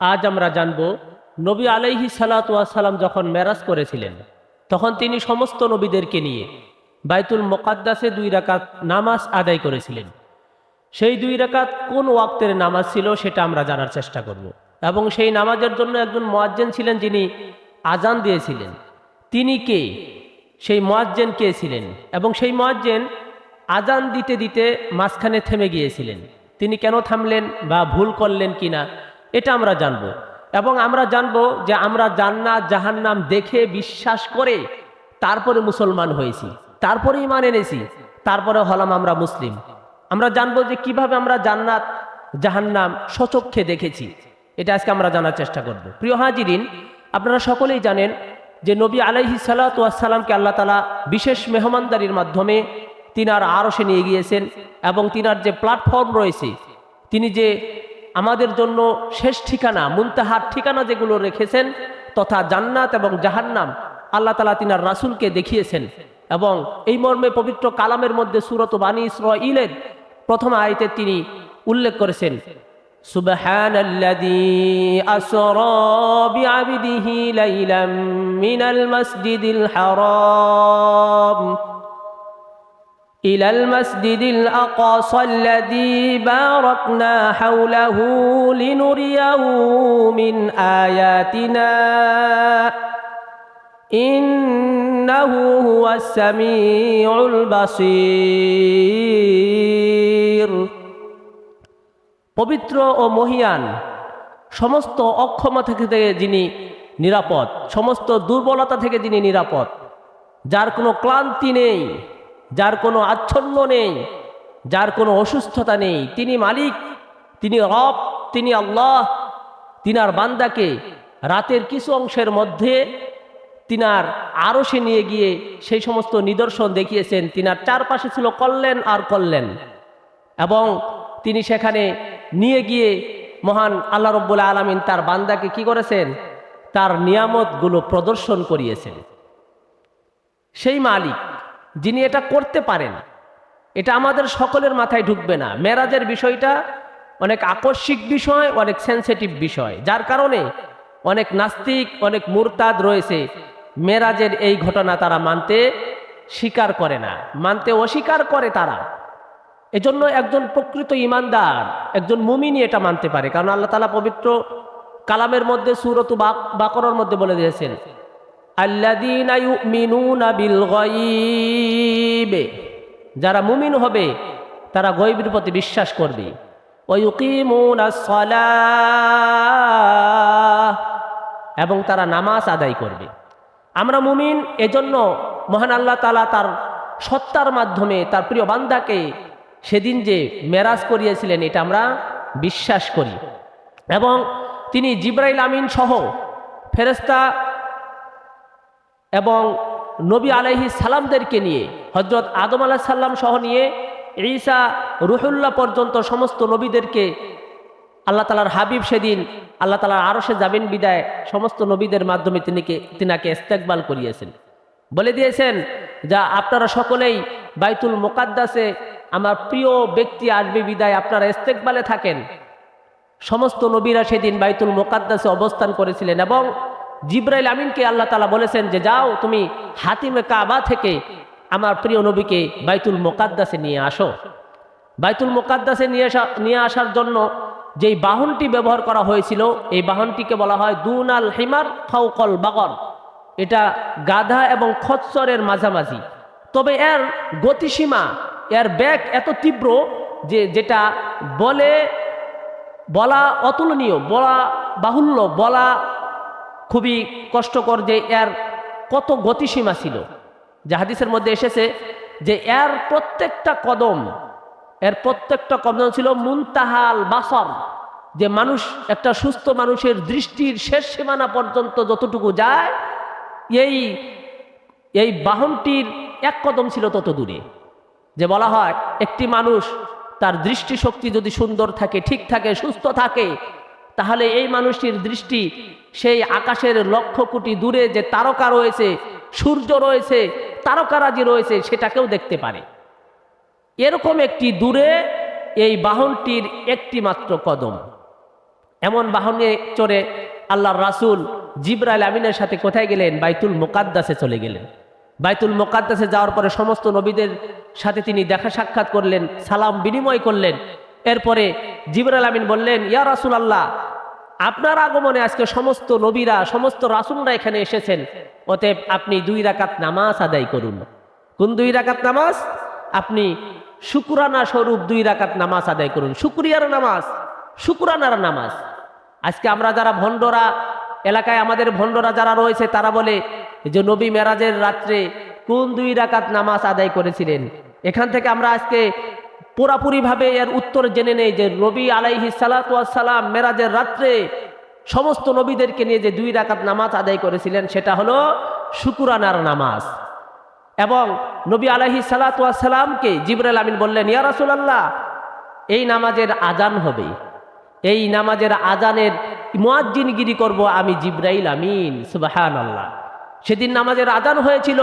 আজ আমরা জানব, নবী আলাইহি সালাম যখন মেরাজ করেছিলেন, তখন তিনি সমস্ত নবীদেরকে নিয়ে বাইতুল মোকাদ্দাসে দুই রাকাত নামাজ আদায় করেছিলেন। সেই দুই রাকাত কোন ওয়াক্তের নামাজ ছিল সেটা আমরা জানার চেষ্টা করব। এবং সেই নামাজের জন্য একজন মোয়াজ্জেন ছিলেন যিনি আজান দিয়েছিলেন। তিনি কে? সেই মোয়াজ্জেন কে ছিলেন? এবং সেই মোয়াজ্জেন আজান দিতে দিতে মাঝখানে থেমে গিয়েছিলেন। তিনি কেন থামলেন বা ভুল করলেন কিনা এটা আমরা জানব। এবং আমরা জানব যে আমরা জান্নাত, জাহান্নাম দেখে বিশ্বাস করে তারপরে মুসলমান হয়েছি, তারপরে ইমান এনেছি, তারপরে হলাম আমরা মুসলিম। আমরা জানব যে কীভাবে আমরা জান্নাত, জাহান্নাম সচক্ষে দেখেছি। এটা আজকে আমরা জানার চেষ্টা করব। প্রিয় হাজিরিন, আপনারা সকলেই জানেন যে নবী আলাইহি সালাতামকে আল্লাহ তালা বিশেষ মেহমানদারির মাধ্যমে তিনার আরশে নিয়ে গিয়েছেন এবং তিনার যে প্ল্যাটফর্ম রয়েছে, তিনি যে আমাদের জন্য শেষ ঠিকানা মুনতাহার ঠিকানা যেগুলো রেখেছেন তথা জান্নাত এবং জাহান্নাম আল্লাহ তালা তিনার রাসুলকে দেখিয়েছেন এবং এই মর্মে পবিত্র কালামের মধ্যে সুরত বানী ইসরাইলের প্রথম আয়তে তিনি উল্লেখ করেছেন سبحان الذي أسرى بعبده ليلا من المسجد الحرام إلى المسجد الأقصى الذي باركنا حوله لنريه من آياتنا إنه هو السميع البصير পবিত্র ও মহিয়ান সমস্ত অক্ষমতা থেকে যিনি নিরাপদ সমস্ত দুর্বলতা থেকে যিনি নিরাপদ যার কোনো ক্লান্তি নেই যার কোনো আচ্ছন্ন নেই, যার কোনো অসুস্থতা নেই, তিনি মালিক, তিনি রব, তিনি আল্লাহ, তিনার বান্দাকে রাতের কিছু অংশের মধ্যে তিনার আরও সে নিয়ে গিয়ে সেই সমস্ত নিদর্শন দেখিয়েছেন, তিনার চারপাশে ছিল কল্যাণ আর কল্যাণ। এবং তিনি সেখানে নিয়ে গিয়ে মহান আল্লাহ রব্বুল আলমিন তার বান্দাকে কি করেছেন? তার নিয়ামতগুলো প্রদর্শন করিয়েছেন। সেই মালিক যিনি এটা করতে পারেন, এটা আমাদের সকলের মাথায় ঢুকবে না। মেরাজের বিষয়টা অনেক আকস্মিক বিষয়, অনেক সেন্সিটিভ বিষয়। যার কারণে অনেক নাস্তিক, অনেক মুরতাদ রয়েছে। মেরাজের এই ঘটনা তারা মানতে স্বীকার করে না। মানতে অস্বীকার করে তারা। এজন্য একজন প্রকৃত ইমানদার, একজন মুমিনী এটা মানতে পারে। কারণ আল্লাহ তালা পবিত্র কালামের মধ্যে সুরত বাকরের মধ্যে বলে দিয়েছেন আল্লাদিনা বিল যারা মুমিন হবে, তারা গয়বের প্রতি বিশ্বাস করবে। এবং তারা নামাজ আদায় করবে। আমরা মুমিন, এজন্য মহান আল্লাহ তালা তার সত্তার মাধ্যমে তার প্রিয় বান্দাকে সেদিন যে মেরাজ করিয়েছিলেন, এটা আমরা বিশ্বাস করি। এবং তিনি জিব্রাইল আমিন সহ ফেরেস্তা এবং নবী আলহি সালামদেরকে নিয়ে হজরত আদম আলাহ সাল্লাম সহ নিয়ে ঈসা রুহুল্লাহ পর্যন্ত সমস্ত নবীদেরকে আল্লাহ তালার হাবিব সেদিন, আল্লাহ তালার আরও সে যাবেন বিদায় সমস্ত নবীদের মাধ্যমে তিনিকে, তিনাকে ইস্তেকবাল করিয়েছেন। বলে দিয়েছেন যা, আপনারা সকলেই বাইতুল মোকাদ্দাসে আমার প্রিয় ব্যক্তি আসবে বিদায়, আপনারা ইস্তেকবালে থাকেন। সমস্ত নবীরা সেদিন বাইতুল মোকাদ্দাসে অবস্থান করেছিলেন এবং জিব্রাইল আমিনকে আল্লাহ তালা বলেছেন যে যাও তুমি হাতিমে কাবা থেকে আমার প্রিয় নবীকে বাইতুল মোকাদ্দাসে নিয়ে আসো। বাইতুল মোকাদ্দাসে নিয়ে আসা, নিয়ে আসার জন্য যেই বাহনটি ব্যবহার করা হয়েছিল, এই বাহনটিকে বলা হয় দুনাল হিমার ফাউকল বাগর। এটা গাধা এবং খচ্চরের মাঝামাঝি। তবে এর গতিসীমা, এর ব্যাগ এত তীব্র যে যেটা বলে, বলা অতুলনীয়, বলা বাহুল্য, বলা খুবই কষ্টকর যে এর কত গতিসীমা ছিল। যে হাদিসের মধ্যে এসেছে যে এর প্রত্যেকটা কদম, এর প্রত্যেকটা কদম ছিল মুনতাহাল বাসর, যে মানুষ, একটা সুস্থ মানুষের দৃষ্টির শেষ সীমানা পর্যন্ত যতটুকু যায়, এই এই বাহনটির এক কদম ছিল তত দূরে। যে বলা হয়, একটি মানুষ তার দৃষ্টিশক্তি যদি সুন্দর থাকে, ঠিক থাকে, সুস্থ থাকে তাহলে এই মানুষটির দৃষ্টি সেই আকাশের লক্ষ কোটি দূরে যে তারকা রয়েছে, সূর্য রয়েছে, তারকারাজি রয়েছে, সেটাকেও দেখতে পারে। এরকম একটি দূরে এই বাহনটির একটি মাত্র কদম। এমন বাহনে চড়ে আল্লাহর রাসূল জিব্রাইল আমিনের সাথে কোথায় গেলেন? বাইতুল মোকাদ্দাসে চলে গেলেন। বাইতুল মোকাদ্দাসে যাওয়ার পরে সমস্ত নবীদের সাথে তিনি দেখা সাক্ষাৎ করলেন, সালাম বিনিময় করলেন। এরপরে জিবরাল আমিন বললেন, ইয়া রাসুল আল্লাহ আপনার আগমনে আজকে সমস্ত নবীরা, সমস্ত রাসুলরা এখানে এসেছেন। অতএব আপনি দুই রাকাত নামাজ আদায় করুন। কোন দুই রাকাত নামাজ? আপনি শুকুরানা স্বরূপ দুই রাকাত নামাজ আদায় করুন। শুক্রিয়ার নামাজ, শুকুরানার নামাজ। আজকে আমরা যারা ভণ্ডরা, এলাকায় আমাদের ভণ্ডরা যারা রয়েছে, তারা বলে যে, নবী মেরাজের রাত্রে কোন দুই রাকাত নামাজ আদায় করেছিলেন? এখান থেকে আমরা আজকে পুরাপুরিভাবে এর উত্তর জেনে নেই যে নবী আলাইহি সালাম মেরাজের রাত্রে সমস্ত নবীদেরকে নিয়ে যে দুই রাকাত নামাজ আদায় করেছিলেন, সেটা হলো শুকুরানার নামাজ। এবং নবী আলাইহি সালাতামকে জিবরাল আমিন বললেন, ইয়া রাসূলুল্লাহ, এই নামাজের আজান হবে। এই নামাজের আজানের মুয়াজ্জিনগিরি করব আমি জিব্রাইল আমিন সুবাহান আল্লাহ সেদিন নামাজের আজান হয়েছিল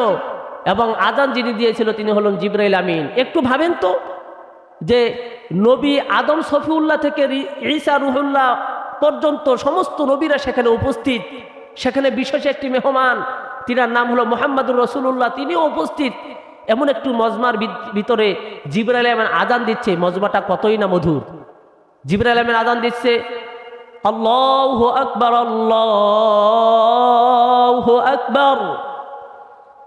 এবং আজান যিনি দিয়েছিল তিনি হলেন জিব্রাইল আমিন। একটু ভাবেন তো যে নবী আদম সফিউল্লাহ থেকে ঈসা রুহুল্লাহ পর্যন্ত সমস্ত নবীরা সেখানে উপস্থিত। সেখানে বিশেষ একটি মেহমান, তিনার নাম হলো মোহাম্মদুর রসুল্লাহ তিনিও উপস্থিত। এমন একটু মজমার ভিতরে জিবরাইল আহমেদ আদান দিচ্ছে মজমাটা কতই না মধুর। জিবরাইল আহমেদ আদান দিচ্ছে, আল্লাহ আকবর আল্লাহ আকবর।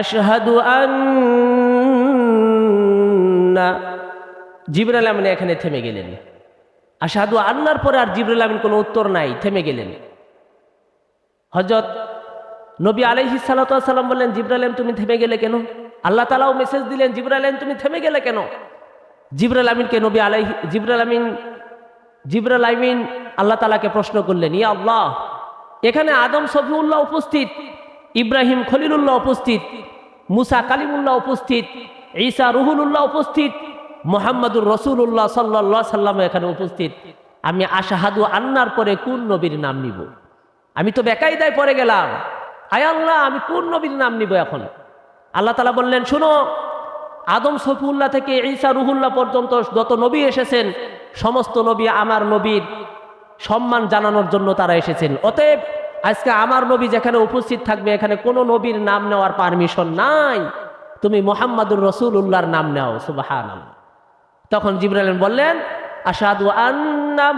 আশহাদু আন্না। জিবর আলমিন এখানে থেমে গেলেন। আশাহাদু আন্নার পরে আর জিবর আলমিন কোনো উত্তর নাই, থেমে গেলেন। হজরত নবী আলহি সাল্লাম বললেন জিব্রালেম তুমি থেমে গেলে কেন? আল্লাহ তালাও মেসেজ দিলেন জিব্রালেম তুমি থেমে গেলে কেন? জিব্রাল আমিনকে নবী আলহি জিব্রাল আমিন জিব্রাল আমিন আল্লাহ তালাকে প্রশ্ন করলেন, ইয়া আল্লাহ, এখানে আদম সফিউল্লাহ উপস্থিত ইব্রাহিম খলিলুল্লাহ উপস্থিত, মুসা কালিমুল্লাহ উপস্থিত, ঈসা রুহুলুল্লাহ উপস্থিত, মোহাম্মদুর রসুল্লাহ সাল্লাহ সাল্লাম এখানে উপস্থিত। আমি আশাহাদু আন্নার পরে কোন নবীর নাম নিব? আমি তো বেকায়দায় পড়ে গেলাম। আয় আল্লাহ, আমি কোন নবীর নাম নিব এখন? আল্লাহ তালা বললেন, শুনো, আদম সফিউল্লাহ থেকে ঈসা রুহুল্লাহ পর্যন্ত যত নবী এসেছেন, সমস্ত নবী আমার নবীর সম্মান জানানোর জন্য তারা এসেছেন। অতএব আজকে আমার নবী যেখানে উপস্থিত থাকবে, এখানে কোনো নবীর নাম নেওয়ার পারমিশন নাই। তুমি মোহাম্মদুর রসুল উল্লাহর নাম নেও সুবাহান তখন জিব্রাইল বললেন আসাদু আন্না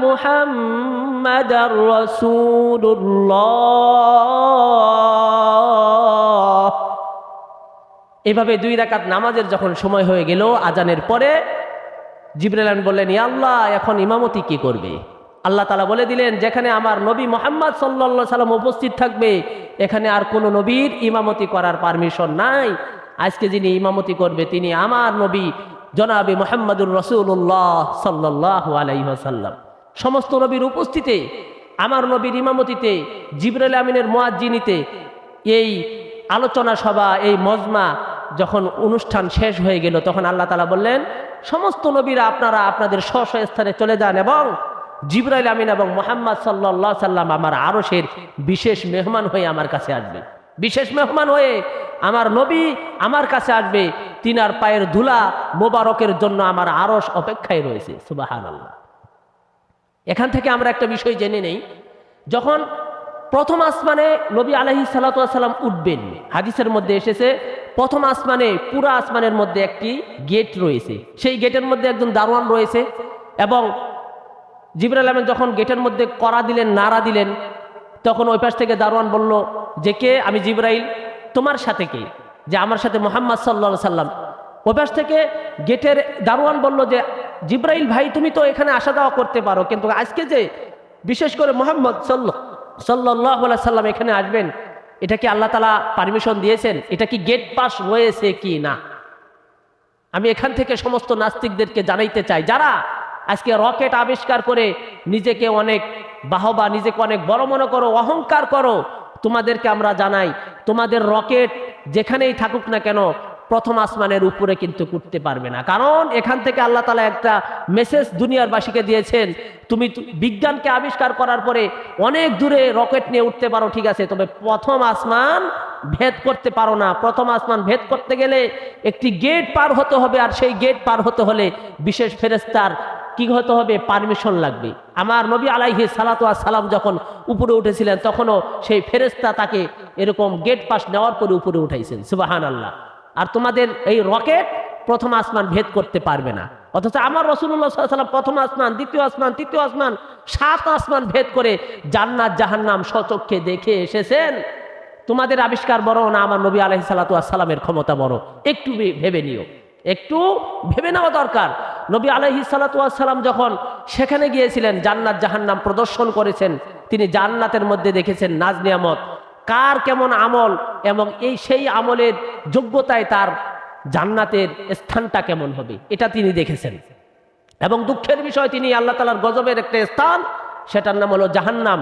রাসূলুল্লাহ। এভাবে দুই রাকাত নামাজের যখন সময় হয়ে গেল, আজানের পরে জিব্রাইল বললেন, ইয়া আল্লাহ, এখন ইমামতি কি করবে? আল্লাহ তালা বলে দিলেন, যেখানে আমার নবী মোহাম্মদ সাল্লা সাল্লাম উপস্থিত থাকবে, এখানে আর কোনো নবীর ইমামতি করার পারমিশন নাই। আজকে যিনি ইমামতি করবে, তিনি আমার নবী, জনাবি মোহাম্মদুর রসুল্লাহ সাল্লাহ আলাইসাল্লাম সমস্ত নবীর উপস্থিতে, আমার নবীর ইমামতিতে, জিবরাইল আমিনের মোয়াজ্জিনিতে, এই আলোচনা সভা, এই মজমা যখন অনুষ্ঠান শেষ হয়ে গেল, তখন আল্লাহ তালা বললেন, সমস্ত নবীরা আপনারা আপনাদের স্ব স্থানে চলে যান এবং জিব্রাইল আমিন এবং মোহাম্মদ সাল্লাহ সাল্লাম আমার আরশের বিশেষ মেহমান হয়ে আমার কাছে আসবে। বিশেষ মেহমান হয়ে আমার নবী আমার কাছে আসবে। তিনার পায়ের ধুলা মোবারকের জন্য আমার আরশ অপেক্ষায় রয়েছে। সুবাহান আল্লাহ এখান থেকে আমরা একটা বিষয় জেনে নেই। যখন প্রথম আসমানে নবী আলহি সাল্লাম উঠবেন, হাদিসের মধ্যে এসেছে, প্রথম আসমানে, পুরো আসমানের মধ্যে একটি গেট রয়েছে। সেই গেটের মধ্যে একজন দারোয়ান রয়েছে এবং জিবরাল আহমেদ যখন গেটের মধ্যে করা দিলেন, নাড়া দিলেন, তখন ওই পাশ থেকে দারোয়ান বলল, যে কে? আমি জিব্রাইল। তোমার সাথে কে? যে আমার সাথে মোহাম্মদ সাল্লা সাল্লাম। ওই পাশ থেকে গেটের দারোয়ান বলল যে, জিব্রাইল ভাই, তুমি তো এখানে আসা যাওয়া করতে পারো, কিন্তু আজকে যে বিশেষ করে মোহাম্মদ সাল্লাহ সাল্লাহ সাল্লাম এখানে আসবেন, এটা কি আল্লাহ তালা পারমিশন দিয়েছেন? এটা কি গেট পাস রয়েছে কি না? আমি এখান থেকে সমস্ত নাস্তিকদেরকে জানাইতে চাই, যারা আজকে রকেট আবিষ্কার করে নিজেকে অনেক বাহবা, নিজেকে অনেক বড় মনে করো, অহংকার করো। তোমাদেরকে আমরা জানাই, তোমাদের রকেট যেখানেই থাকুক না কেন, প্রথম আসমানের উপরে কিন্তু উঠতে পারবে না। কারণ এখান থেকে আল্লাহ তালা একটা মেসেজ দুনিয়ারবাসীকে দিয়েছেন, তুমি বিজ্ঞানকে আবিষ্কার করার পরে অনেক দূরে রকেট নিয়ে উঠতে পারো, ঠিক আছে, তবে প্রথম আসমান ভেদ করতে পারো না। প্রথম আসমান ভেদ করতে গেলে একটি গেট পার হতে হবে, আর সেই গেট পার হতে হলে বিশেষ ফেরেস্তার কি হতে হবে? পারমিশন লাগবে। আমার নবী আলাইহি সালাতু সালাম যখন উপরে উঠেছিলেন, তখনও সেই ফেরেস্তা তাকে এরকম গেট পাস নেওয়ার পরে উপরে উঠাইছেন। সুবাহান আল্লাহ আর তোমাদের এই রকেট প্রথম আসমান ভেদ করতে পারবে না। অথচ আমার রসুল্লাহ সাল্লাম প্রথম আসমান, দ্বিতীয় আসমান, তৃতীয় আসমান, সাত আসমান ভেদ করে জান্নাত, জাহান্নাম সচক্ষে দেখে এসেছেন। তোমাদের আবিষ্কার বড় না আমার নবী আলহি সাল্লাতু সাল্লামের ক্ষমতা বড়? একটু ভেবে নিও। একটু ভেবে নেওয়া দরকার। নবী আলহি সাল্লাম যখন সেখানে গিয়েছিলেন, জান্নাত জাহান্নাম প্রদর্শন করেছেন, তিনি জান্নাতের মধ্যে দেখেছেন নাজ নিয়ামত। কার কেমন আমল এবং এই সেই আমলের যোগ্যতায় তার জান্নাতের স্থানটা কেমন হবে, এটা তিনি দেখেছেন। এবং দুঃখের বিষয়, তিনি আল্লাহ তালার গজবের একটা স্থান, সেটার নাম হলো জাহান্নাম।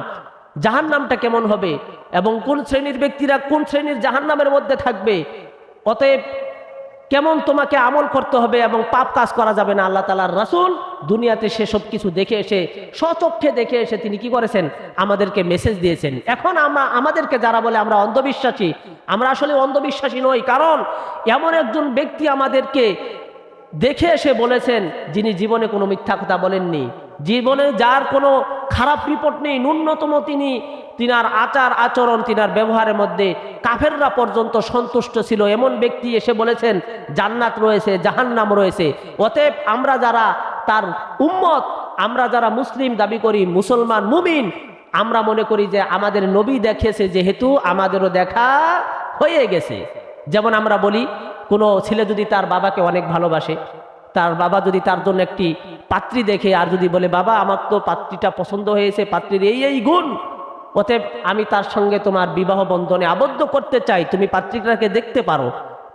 জাহান্নামটা কেমন হবে এবং কোন শ্রেণির ব্যক্তিরা কোন শ্রেণির জাহান্নামের মধ্যে থাকবে? অতএব কেমন তোমাকে আমল করতে হবে এবং পাপ কাজ করা যাবে না আল্লাহ তালার রাসুল দুনিয়াতে সেসব কিছু দেখে এসে, স্বচক্ষে দেখে এসে তিনি কি করেছেন? আমাদেরকে মেসেজ দিয়েছেন। এখন আমরা, আমাদেরকে যারা বলে আমরা অন্ধবিশ্বাসী, আমরা আসলে অন্ধবিশ্বাসী নই। কারণ এমন একজন ব্যক্তি আমাদেরকে দেখে এসে বলেছেন, যিনি জীবনে কোনো মিথ্যা কথা বলেননি। জীবনে যার কোনো খারাপ রিপোর্ট নেই, ন্যূনতম তিনি, তিনার আচার আচরণ, তিনার ব্যবহারের মধ্যে কাফেররা পর্যন্ত সন্তুষ্ট ছিল। এমন ব্যক্তি এসে বলেছেন, জান্নাত রয়েছে, জাহান্নাম রয়েছে। অতএব আমরা যারা তার উম্মত, আমরা যারা মুসলিম দাবি করি, মুসলমান মুমিন, আমরা মনে করি যে আমাদের নবী দেখেছে যেহেতু আমাদেরও দেখা হয়ে গেছে। যেমন আমরা বলি, কোনো ছেলে যদি তার বাবাকে অনেক ভালোবাসে তার বাবা যদি তার জন্য একটি পাত্রী দেখে আর যদি বলে, বাবা, আমার তো পাত্রীটা পছন্দ হয়েছে, পাত্রীর এই এই গুণ। অতএব আমি তার সঙ্গে তোমার বিবাহ বন্ধনে আবদ্ধ করতে চাই, তুমি পাত্রীটাকে দেখতে পারো।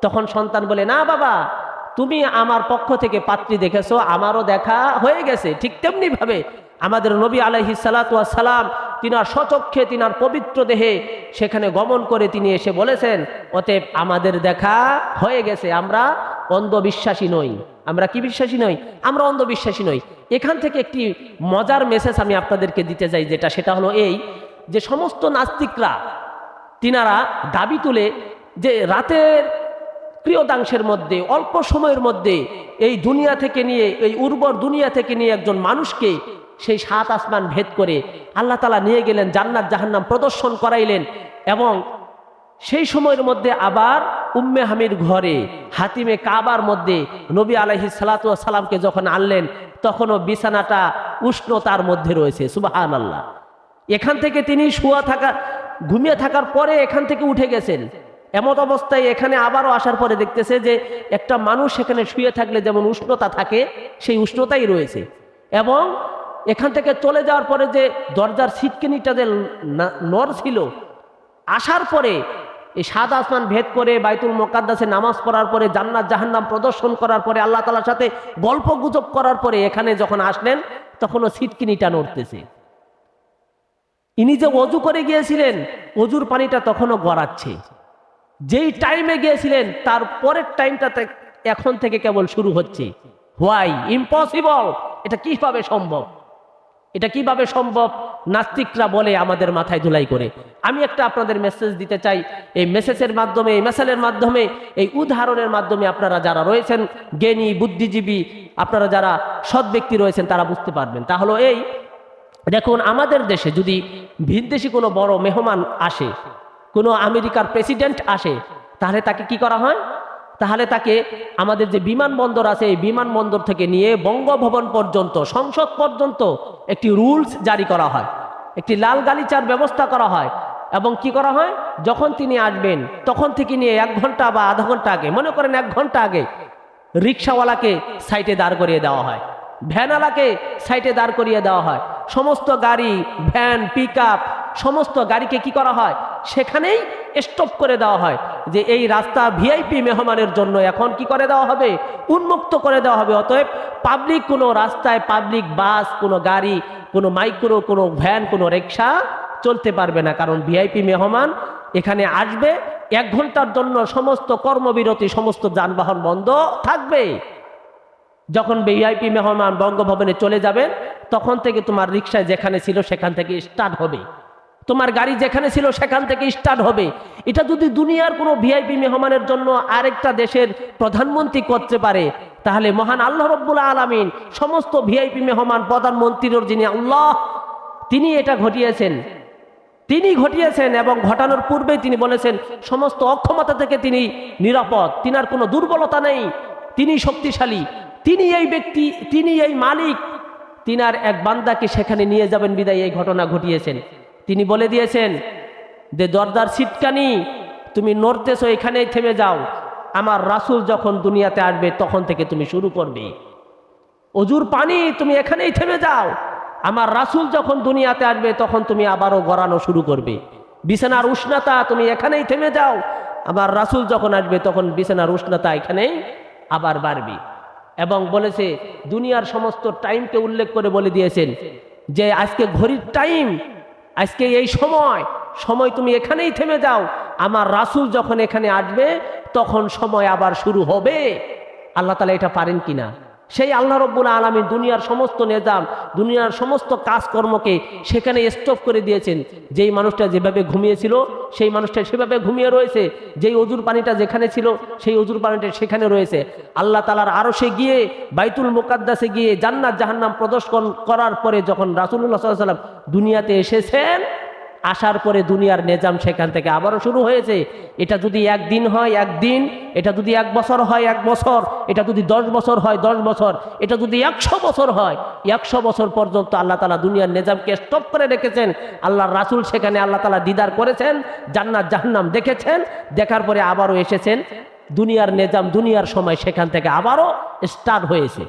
তখন সন্তান বলে, না, বাবা, তুমি আমার পক্ষ থেকে পাত্রী দেখেছ, আমারও দেখা হয়ে গেছে। ঠিক তেমনি ভাবে আমাদের নবী আলহি সালাম তিনার সচক্ষে তিনার পবিত্র দেহে সেখানে গমন করে তিনি এসে বলেছেন, অতএব আমাদের দেখা হয়ে গেছে, আমরা অন্ধবিশ্বাসী নই। আমরা কি বিশ্বাসী নই? আমরা অন্ধবিশ্বাসী নই। এখান থেকে একটি মজার মেসেজ আমি আপনাদেরকে দিতে চাই যেটা, সেটা হলো এই যে সমস্ত নাস্তিকরা, তিনারা দাবি তুলে যে রাতের প্রিয়দাংশের মধ্যে, অল্প সময়ের মধ্যে এই দুনিয়া থেকে নিয়ে, এই উর্বর দুনিয়া থেকে নিয়ে একজন মানুষকে সেই সাত আসমান ভেদ করে আল্লাহ তালা নিয়ে গেলেন, জান্নাত জাহান্নাম প্রদর্শন করাইলেন এবং সেই সময়ের মধ্যে আবার উম্মে হামির ঘরে, হাতিমে কাবার মধ্যে নবী আলহি সালাতু সালামকে যখন আনলেন, তখনও বিছানাটা উষ্ণতার মধ্যে রয়েছে সুবাহান আল্লাহ এখান থেকে তিনি শুয়া থাকা, ঘুমিয়ে থাকার পরে এখান থেকে উঠে গেছেন। এমত অবস্থায় এখানে আবারও আসার পরে দেখতেছে যে একটা মানুষ সেখানে শুয়ে থাকলে যেমন উষ্ণতা থাকে, সেই উষ্ণতাই রয়েছে। এবং এখান থেকে চলে যাওয়ার পরে যে দরজার সিটকেনিটা যে নর ছিল আসার পরে এই সাত আসমান ভেদ করে বাইতুল মোকাদ্দাসে নামাজ পড়ার পরে জান্নাত জাহান্নাম প্রদর্শন করার পরে আল্লাহ তালার সাথে গল্প গুজব করার পরে এখানে যখন আসলেন, তখনও সিটকিনিটা নড়তেছে ইনি যে অজু করে গিয়েছিলেন, অজুর পানিটা তখনও গড়াচ্ছে। যেই টাইমে গিয়েছিলেন, তার পরের টাইমটাতে এখন থেকে কেবল শুরু হচ্ছে। হোয়াই ইম্পসিবল এটা কীভাবে সম্ভব? এটা কীভাবে সম্ভব? নাস্তিকরা বলে আমাদের মাথায় ধুলাই করে। আমি একটা আপনাদের মেসেজ দিতে চাই। এই মেসেজের মাধ্যমে, এই মেসেলের মাধ্যমে, এই উদাহরণের মাধ্যমে আপনারা যারা রয়েছেন, জ্ঞানী, বুদ্ধিজীবী, আপনারা যারা সৎ ব্যক্তি রয়েছেন, তারা বুঝতে পারবেন। তাহলে এই, দেখুন, আমাদের দেশে যদি ভিনদেশি কোনো বড় মেহমান আসে, কোনো আমেরিকার প্রেসিডেন্ট আসে, তাহলে তাকে কি করা হয়? তাহলে তাকে আমাদের যে বিমানবন্দর আছে, এই বিমানবন্দর থেকে নিয়ে বঙ্গভবন পর্যন্ত, সংসদ পর্যন্ত একটি রুলস জারি করা হয়। একটি লাল গালিচার ব্যবস্থা করা হয়। এবং কি করা হয়? যখন তিনি আসবেন, তখন থেকে নিয়ে এক ঘণ্টা বা আধা ঘণ্টা আগে, মনে করেন এক ঘণ্টা আগে, রিক্সাওয়ালাকে সাইটে দাঁড় করিয়ে দেওয়া হয়। ভ্যানওয়ালাকে সাইটে দাঁড় করিয়ে দেওয়া হয়। সমস্ত গাড়ি, ভ্যান পিক সমস্ত গাড়িকে কি করা হয়? সেখানেই স্টপ করে দেওয়া হয় যে এই রাস্তা ভিআইপি মেহমানের জন্য এখন কি করে দেওয়া হবে? উন্মুক্ত করে দেওয়া হবে। অতএব পাবলিক কোনো রাস্তায় পাবলিক বাস কোনো গাড়ি, কোনো মাইক্রো কোনো ভ্যান কোনো রিক্সা চলতে পারবে না। কারণ ভিআইপি মেহমান এখানে আসবে, এক ঘণ্টার জন্য সমস্ত কর্মবিরতি, সমস্ত যানবাহন বন্ধ থাকবে। যখন ভিআইপি মেহমান বঙ্গভবনে চলে যাবেন, তখন থেকে তোমার রিক্সায় যেখানে ছিল সেখান থেকে স্টার্ট হবে। তোমার গাড়ি যেখানে ছিল সেখান থেকে স্টার্ট হবে। এটা যদি দুনিয়ার কোনো ভিআইপি মেহমানের জন্য আরেকটা দেশের প্রধানমন্ত্রী করতে পারে, তাহলে মহান আল্লাহ রব্বুল আলমিন সমস্ত ভিআইপি মেহমান, প্রধানমন্ত্রীর যিনি আল্লাহ, তিনি এটা ঘটিয়েছেন। তিনি ঘটিয়েছেন এবং ঘটানোর পূর্বেই তিনি বলেছেন, সমস্ত অক্ষমতা থেকে তিনি নিরাপদ তিনার কোনো দুর্বলতা নেই, তিনি শক্তিশালী, তিনি এই ব্যক্তি, তিনি এই মালিক তিনার এক বান্দাকে সেখানে নিয়ে যাবেন, বিদায় এই ঘটনা ঘটিয়েছেন। তিনি বলে দিয়েছেন, যে দরদার সিটকানি তুমি নড়তেছো, এখানেই থেমে যাও। আমার রাসুল যখন দুনিয়াতে আসবে, তখন থেকে তুমি শুরু করবে। অজুর পানি, তুমি এখানেই থেমে যাও। আমার রাসূল যখন দুনিয়াতে আসবে, তখন তুমি আবারও গড়ানো শুরু করবে। বিছানার উষ্ণতা, তুমি এখানেই থেমে যাও। আমার রাসুল যখন আসবে, তখন বিছানার উষ্ণতা এখানেই আবার বাড়বে। এবং বলেছে, দুনিয়ার সমস্ত টাইমকে উল্লেখ করে বলে দিয়েছেন যে, আজকে ঘড়ির টাইম আজকে এই সময় সময় তুমি এখানেই থেমে যাও। আমার রাসুল যখন এখানে আসবে, তখন সময় আবার শুরু হবে। আল্লাহ তালা এটা পারেন কিনা? সেই আল্লাহ রব্বুল আলমী দুনিয়ার সমস্ত নিজাম, দুনিয়ার সমস্ত কাজকর্মকে সেখানে স্টপ করে দিয়েছেন। যেই মানুষটা যেভাবে ঘুমিয়েছিল, সেই মানুষটা সেভাবে ঘুমিয়ে রয়েছে। যেই অজুর পানিটা যেখানে ছিল, সেই অজুর পানিটা সেখানে রয়েছে। আল্লাহ তালার আরও সে গিয়ে, বাইতুল মুকাদ্দাসে গিয়ে জান্নাত জাহান্নাম প্রদর্শন করার পরে যখন রাসুল্লাহ সাল্লাম দুনিয়াতে এসেছেন আসার পরে দুনিয়ার নেজাম সেখান থেকে আবারও শুরু হয়েছে। এটা যদি একদিন হয়, একদিন, এটা যদি এক বছর হয়, এক বছর, এটা যদি দশ বছর হয়, দশ বছর, এটা যদি একশো বছর হয়, একশো বছর পর্যন্ত আল্লাহ তালা দুনিয়ার নেজামকে স্টপ করে রেখেছেন। আল্লাহর রাসুল সেখানে আল্লাহ তালা দিদার করেছেন, জান্নাত জাহান্নাম দেখেছেন, দেখার পরে আবারও এসেছেন। দুনিয়ার নেজাম, দুনিয়ার সময় সেখান থেকে আবারও স্টার্ট হয়েছে।